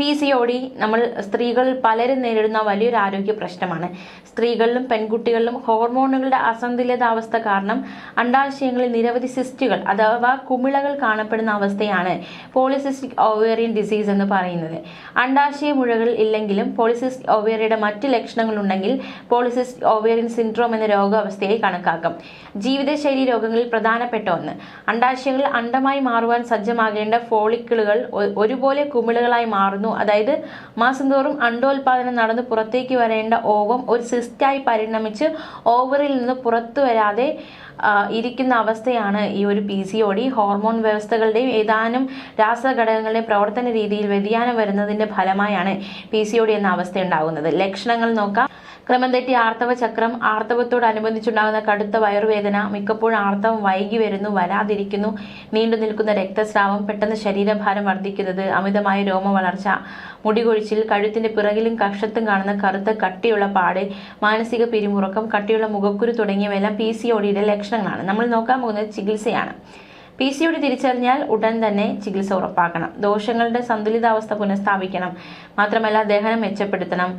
P C O D നമ്മൾ സ്ത്രീകൾ പലരും നേരിടുന്ന വലിയൊരു ആരോഗ്യ പ്രശ്നമാണ്. സ്ത്രീകളിലും പെൺകുട്ടികളിലും ഹോർമോണുകളുടെ അസന്തുലിതാവസ്ഥ കാരണം അണ്ടാശയങ്ങളിൽ നിരവധി സിസ്റ്റുകൾ അഥവാ കുമിളകൾ കാണപ്പെടുന്ന അവസ്ഥയാണ് പോളിസിസ്റ്റിക് ഓവേറിയൻ ഡിസീസ് എന്ന് പറയുന്നത്. അണ്ടാശയ മുഴകൾ ഇല്ലെങ്കിലും പോളിസിസ്റ്റിക് ഓവേറിയുടെ മറ്റ് ലക്ഷണങ്ങൾ ഉണ്ടെങ്കിൽ പോളിസിസ്റ്റിക് ഓവേറിയൻ സിൻഡ്രോം എന്ന രോഗാവസ്ഥയായി കണക്കാക്കാം. ജീവിതശൈലി രോഗങ്ങളിൽ പ്രധാനപ്പെട്ട ഒന്ന്. അണ്ടാശയങ്ങൾ അണ്ടമായി മാറുവാൻ സജ്ജമാകേണ്ട ഫോളിക്കിളുകൾ ഒരുപോലെ കുമിളകളായി മാറുന്നു അതായത് മാസം തോറും അണ്ടോൽപാദനം നടന്ന് പുറത്തേക്ക് വരേണ്ട ഓവം ഒരു സിസ്റ്റായി പരിണമിച്ച് ഓവറിൽ നിന്ന് പുറത്തു വരാതെ ഇരിക്കുന്ന അവസ്ഥയാണ് ഈ ഒരു P C O D hormone വ്യവസ്ഥകളുടെയും ഏതാനും രാസഘടകങ്ങളുടെയും പ്രവർത്തന രീതിയിൽ വ്യതിയാനം വരുന്നതിന്റെ ഫലമായാണ് പി സി ഒ ഡി എന്ന അവസ്ഥ ഉണ്ടാകുന്നത്. ലക്ഷണങ്ങൾ നോക്കാം. ക്രമം തെറ്റി ആർത്തവ ചക്രം. ആർത്തവത്തോടനുബന്ധിച്ചുണ്ടാകുന്ന കടുത്ത വയറുവേദന. മിക്കപ്പോഴും ആർത്തവം വൈകി വരുന്നു വരാതിരിക്കുന്നു. നീണ്ടു നിൽക്കുന്ന രക്തസ്രാവം പെട്ടെന്ന് ശരീരഭാരം വർദ്ധിക്കുന്നത് അമിതമായ രോമ വളർച്ച മുടികൊഴിച്ചിൽ കഴുത്തിന്റെ പിറകിലും കക്ഷത്തും കാണുന്ന കറുത്ത കട്ടിയുള്ള പാട് മാനസിക പിരിമുറുക്കം കട്ടിയുള്ള മുഖക്കുരു തുടങ്ങിയവയെല്ലാം പി സി ഒടിയുടെ ലക്ഷണങ്ങളാണ് നമ്മൾ നോക്കാൻ പോകുന്നത് ചികിത്സയാണ്. പി സി ഒടി തിരിച്ചറിഞ്ഞാൽ ഉടൻ തന്നെ ചികിത്സ ഉറപ്പാക്കണം. ദോഷങ്ങളുടെ സന്തുലിതാവസ്ഥ പുനഃസ്ഥാപിക്കണം. മാത്രമല്ല ദഹനം മെച്ചപ്പെടുത്തണം.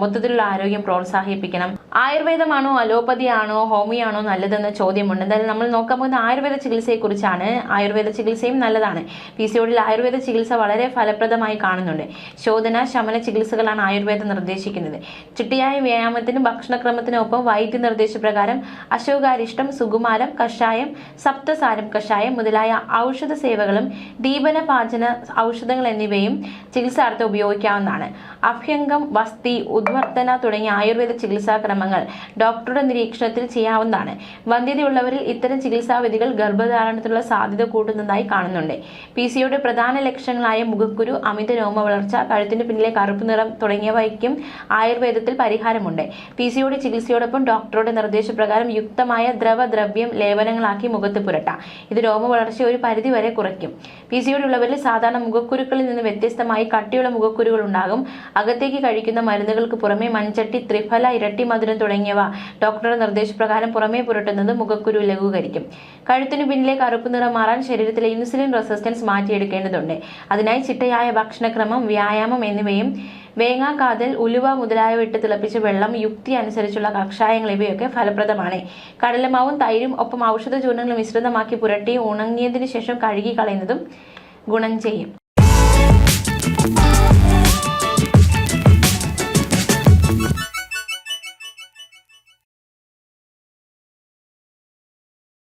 മൊത്തത്തിലുള്ള ആരോഗ്യം പ്രോത്സാഹിപ്പിക്കണം. ആയുർവേദമാണോ അലോപ്പതി അലോപ്പതിയാണോ ഹോമിയാണോ നല്ലതെന്ന ചോദ്യമുണ്ട്. എന്തായാലും നമ്മൾ നോക്കാൻ പോകുന്ന ആയുർവേദ ചികിത്സയെക്കുറിച്ചാണ്. ആയുർവേദ ചികിത്സയും നല്ലതാണ്. പി സി ഒടിയിൽ ആയുർവേദ ചികിത്സ വളരെ ഫലപ്രദമായി കാണുന്നുണ്ട്. ശോധന ശമന ചികിത്സകളാണ് ആയുർവേദം നിർദ്ദേശിക്കുന്നത്. ചിട്ടിയായ വ്യായാമത്തിനും ഭക്ഷണക്രമത്തിനൊപ്പം വൈദ്യ നിർദ്ദേശപ്രകാരം അശോകാരിഷ്ടം സുകുമാരം കഷായം സപ്തസാരം കഷായം മുതലായ ഔഷധ സേവകളും ദീപന പാചന ഔഷധങ്ങൾ എന്നിവയും ചികിത്സാർത്ഥം ഉപയോഗിക്കാവുന്നതാണ്. അഭ്യംഗം വസ്തി ഉദ്വർത്തന തുടങ്ങിയ ആയുർവേദ ചികിത്സാ ക്രമങ്ങൾ ഡോക്ടറുടെ നിരീക്ഷണത്തിൽ ചെയ്യാവുന്നതാണ്. വന്ധ്യതയുള്ളവരിൽ ഇത്തരം ചികിത്സാവിധികൾ ഗർഭധാരണത്തിനുള്ള സാധ്യത കൂട്ടുന്നതായി കാണുന്നുണ്ട്. പി സിയുടെ പ്രധാന ലക്ഷണങ്ങളായ മുഖക്കുരു അമിത രോമ വളർച്ച കഴുത്തിന് പിന്നിലെ കറുപ്പ് നിറം തുടങ്ങിയവയ്ക്കും ആയുർവേദത്തിൽ പരിഹാരമുണ്ട്. പി സിയുടെ ചികിത്സയോടൊപ്പം ഡോക്ടറുടെ നിർദ്ദേശപ്രകാരം യുക്തമായ ദ്രവദ്രവ്യം ലേപനങ്ങളാക്കി മുഖത്ത് പുരട്ടാം. ഇത് രോമ വളർച്ച ഒരു പരിധി വരെ കുറയ്ക്കും. പി സിയുടെ ഉള്ളവരിൽ സാധാരണ മുഖക്കുരുക്കളിൽ നിന്ന് വ്യത്യസ്തമായി കട്ടിയുള്ള മുഖക്കുരുകൾ ഉണ്ടാകും. അകത്തേക്ക് കഴിക്കുന്ന മരുന്നുകൾക്ക് പുറമെ മൺചട്ടി ത്രിഫല ഇരട്ടി മധുരം തുടങ്ങിയവ ഡോക്ടറുടെ നിർദ്ദേശപ്രകാരം പുറമേ പുരട്ടുന്നത് മുഖക്കുരു ലഘൂകരിക്കും. കഴുത്തിനു പിന്നിലെ കറുപ്പ് നിറം മാറാൻ ശരീരത്തിലെ ഇൻസുലിൻ റെസിസ്റ്റൻസ് മാറ്റിയെടുക്കേണ്ടതുണ്ട്. അതിനായി ചിട്ടയായ ഭക്ഷണക്രമം വ്യായാമം എന്നിവയും വേങ്ങാക്കാതൽ ഉലുവ മുതലായവ ഇട്ട് തിളപ്പിച്ച വെള്ളം യുക്തി അനുസരിച്ചുള്ള കഷായങ്ങൾ ഇവയൊക്കെ ഫലപ്രദമാണ്. കടലമാവും തൈരും ഒപ്പം ഔഷധ ചൂർണങ്ങൾ മിശ്രിതമാക്കി പുരട്ടി ഉണങ്ങിയതിനു ശേഷം കഴുകി കളയുന്നതും ഗുണം ചെയ്യും.